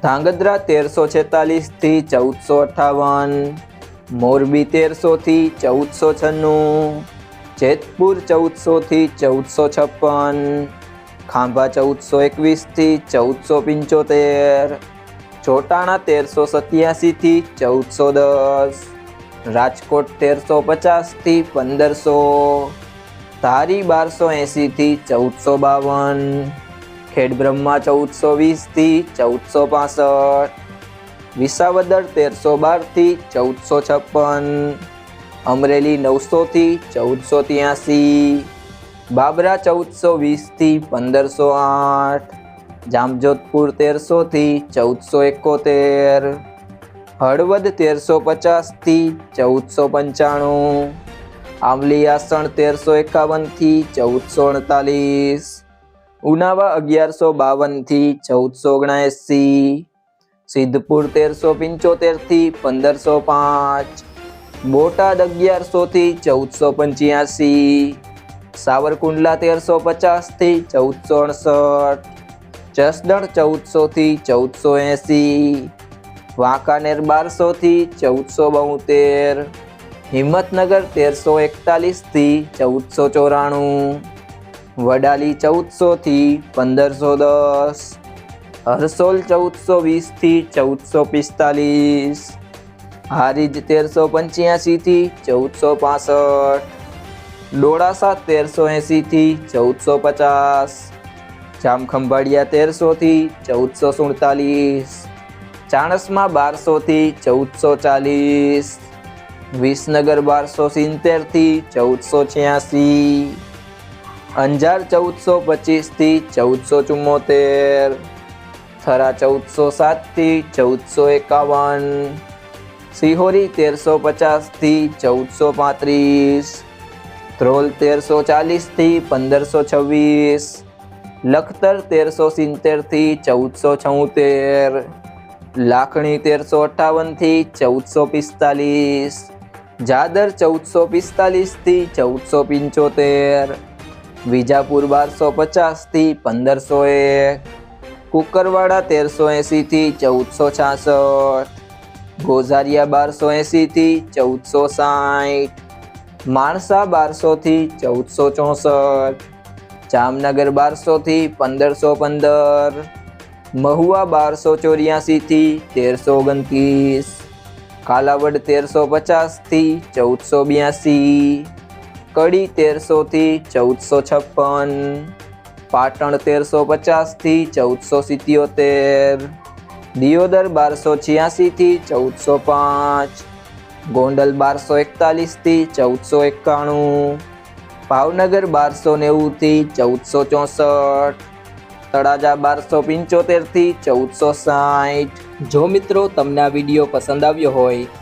ધાંગધ્રા તેરસો છેતાલીસથી ચૌદસો અઠાવન, મોરબી તેરસોથી ચૌદસો છન્નું, જેતપુર ચૌદસોથી ચૌદસો છપ્પન, ખાંભા ચૌદસો એકવીસથી ચૌદસો પંચોતેર, ચોટાણા તેરસો સત્યાસીથી ચૌદસો દસ, રાજકોટ તેરસો પચાસથી પંદરસો, ધારી બારસો એંસીથી ચૌદસો બાવન ખેડબ્રહ્મા ચૌદસો વીસથી ચૌદસો પાસઠ. વિસાવદર તેરસો બારથી ચૌદસો છપ્પન. અમરેલી નવસોથી ચૌદસો ત્યાસી. બાબરા ચૌદસો વીસથી પંદરસો આઠ. જામજોધપુર તેરસોથી ચૌદસો એકોતેર. હળવદ તેરસો પચાસથી ચૌદસો પંચાણું. આંબલી આસણ તેરસો એકાવનથી ચૌદસો અડતાલીસ. ઉનાવા અગિયારસો બાવનથી ચૌદસો ઓગણએંસી, સિદ્ધપુર તેરસો પંચોતેરથી પંદરસો પાંચ, બોટાદ અગિયારસોથી ચૌદસો પંચ્યાસી, સાવરકુંડલા તેરસો પચાસથી ચૌદસો અડસઠ, જસદણ ચૌદસોથી ચૌદસો એંસી, વાંકાનેર બારસોથી ચૌદસો બોતેર, હિંમતનગર તેરસો એકતાલીસથી ચૌદસો ચોરાણું વડાલી ચૌદસોથી પંદરસો દસ, હરસોલ ચૌદસો વીસથી ચૌદસો પિસ્તાલીસ, હારીજ તેરસો પંચ્યાસીથી ચૌદસો પાસઠ, ડોળાસા તેરસો એંસીથી ચૌદસો પચાસ, જામખંભાળિયા તેરસોથી ચૌદસો સુડતાલીસ, ચાણસમાં બારસોથી ચૌદસો ચાલીસ, વિસનગર બારસો સિત્તેરથી ચૌદસો છ્યાસી અંજાર ચૌદસો પચીસથી ચૌદસો ચુમ્મોતેર, થરા ચૌદસો સાતથી ચૌદસો એકાવન, સિહોરી તેરસો પચાસથી ચૌદસો પાંત્રીસ, ધ્રોલ તેરસો ચાલીસથી પંદરસો છવ્વીસ, લખતર તેરસો સિત્તેરથી ચૌદસો છોતેર, લાખણી તેરસો અઠ્ઠાવનથી ચૌદસો પિસ્તાલીસ, જાદર ચૌદસો પિસ્તાલીસથી ચૌદસો પંચોતેર વિજાપુર બારસો પચાસથી પંદરસો એક કુકરવાડા તેરસો એંસીથી ચૌદસો છાસઠ. ગોઝારિયા બારસો એંસીથી ચૌદસો સાઠ માણસા બારસોથી ચૌદસો ચોસઠ. જામનગર બારસોથી પંદરસો પંદર. મહુવા બારસો ચોર્યાસીથી તેરસો ઓગણત્રીસ. કાલાવડ તેરસો પચાસથી ચૌદસો બ્યાસી. કડી તેરસોથી ચૌદસો છપ્પન, પાટણ તેરસો પચાસથી ચૌદસો સિત્યોતેર, દિયોદર બારસો છ્યાસીથી ચૌદસો પાંચ, ગોંડલ બારસો એકતાલીસથી ચૌદસો એકાણું, ભાવનગર બારસો નેવુંથી ચૌદસો ચોસઠ, તળાજા બારસો પંચોતેરથી ચૌદસો સાઠ. જો મિત્રો તમને આ વીડિયો પસંદ આવ્યો હોય